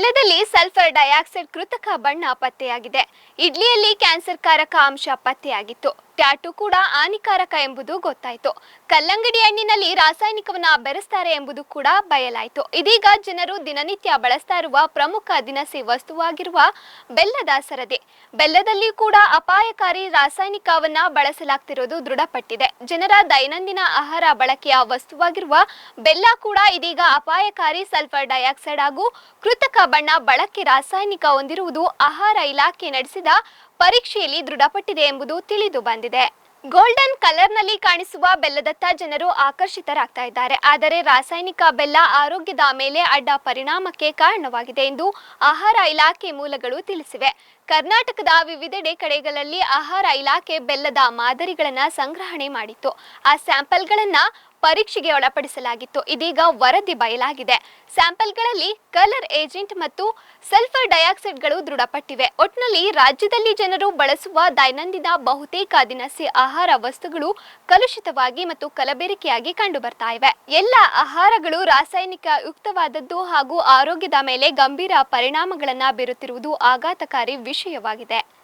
ಬೆಲ್ಲದಲ್ಲಿ sulphur dioxide ಕೃತಕ ಬಣ್ಣ ಪತ್ತೆಯಾಗಿದೆ. ಇಡ್ಲಿಯಲ್ಲಿ ಕ್ಯಾನ್ಸರ್ ಕಾರಕ ಅಂಶ ಪತ್ತೆಯಾಗಿತ್ತು. ಟ್ಯಾಟು ಕೂಡ ಹಾನಿಕಾರಕ ಎಂಬುದು ಗೊತ್ತಾಯಿತು. ಕಲ್ಲಂಗಡಿ ಹಣ್ಣಿನಲ್ಲಿ ರಾಸಾಯನಿಕವನ್ನ ಬೆರೆಸ್ತಾರೆ ಎಂಬುದು ಕೂಡ ಬಯಲಾಯಿತು. ಇದೀಗ ಜನರು ದಿನನಿತ್ಯ ಬಳಸ್ತಾ ಇರುವ ಪ್ರಮುಖ ದಿನಸಿ ವಸ್ತುವಾಗಿರುವ ಬೆಲ್ಲದ ಸರದಿ. ಬೆಲ್ಲದಲ್ಲಿ ಕೂಡ ಅಪಾಯಕಾರಿ ರಾಸಾಯನಿಕವನ್ನ ಬಳಸಲಾಗ್ತಿರೋದು ದೃಢಪಟ್ಟಿದೆ. ಜನರ ದೈನಂದಿನ ಆಹಾರ ಬಳಕೆಯ ವಸ್ತುವಾಗಿರುವ ಬೆಲ್ಲ ಕೂಡ ಇದೀಗ ಅಪಾಯಕಾರಿ ಸಲ್ಫರ್ ಡೈಆಕ್ಸೈಡ್ ಹಾಗೂ ಕೃತಕ ಬಣ್ಣ ಬಳಕೆ ರಾಸಾಯನಿಕ ಹೊಂದಿರುವುದು ಆಹಾರ ಇಲಾಖೆ ನಡೆಸಿದ ಪರೀಕ್ಷೆಯಲ್ಲಿ ದೃಢಪಟ್ಟಿದೆ ಎಂಬುದು ತಿಳಿದು ಬಂದಿದೆ. ಗೋಲ್ಡನ್ ಕಲರ್ನಲ್ಲಿ ಕಾಣಿಸುವ ಬೆಲ್ಲದತ್ತ ಜನರು ಆಕರ್ಷಿತರಾಗ್ತಾ ಇದ್ದಾರೆ. ಆದರೆ ರಾಸಾಯನಿಕ ಬೆಲ್ಲ ಆರೋಗ್ಯದ ಮೇಲೆ ಅಡ್ಡ ಪರಿಣಾಮಕ್ಕೆ ಕಾರಣವಾಗಿದೆ ಎಂದು ಆಹಾರ ಇಲಾಖೆ ಮೂಲಗಳು ತಿಳಿಸಿವೆ. ಕರ್ನಾಟಕದ ವಿವಿಧೆಡೆ ಕಡೆಗಳಲ್ಲಿ ಆಹಾರ ಇಲಾಖೆ ಬೆಲ್ಲದ ಮಾದರಿಗಳನ್ನು ಸಂಗ್ರಹಣೆ ಮಾಡಿತ್ತು. ಆ ಸ್ಯಾಂಪಲ್ಗಳನ್ನ ಪರೀಕ್ಷೆಗೆ ಒಳಪಡಿಸಲಾಗಿತ್ತು. ಇದೀಗ ವರದಿ ಬಯಲಾಗಿದೆ. ಸ್ಯಾಂಪಲ್ಗಳಲ್ಲಿ ಕಲರ್ ಏಜೆಂಟ್ ಮತ್ತು ಸಲ್ಫರ್ ಡೈಆಕ್ಸೈಡ್ಗಳು ದೃಢಪಟ್ಟಿವೆ. ಒಟ್ನಲ್ಲಿ ರಾಜ್ಯದಲ್ಲಿ ಜನರು ಬಳಸುವ ದೈನಂದಿನ ಬಹುತೇಕ ದಿನಸಿ ಆಹಾರ ವಸ್ತುಗಳು ಕಲುಷಿತವಾಗಿ ಮತ್ತು ಕಲಬೆರಕೆಯಾಗಿ ಕಂಡು ಬರ್ತಾ ಇವೆ. ಎಲ್ಲ ಆಹಾರಗಳು ರಾಸಾಯನಿಕ ಯುಕ್ತವಾದದ್ದು ಹಾಗೂ ಆರೋಗ್ಯದ ಮೇಲೆ ಗಂಭೀರ ಪರಿಣಾಮಗಳನ್ನು ಬೀರುತ್ತಿರುವುದು ಆಘಾತಕಾರಿ ವಿಷಯವಾಗಿದೆ.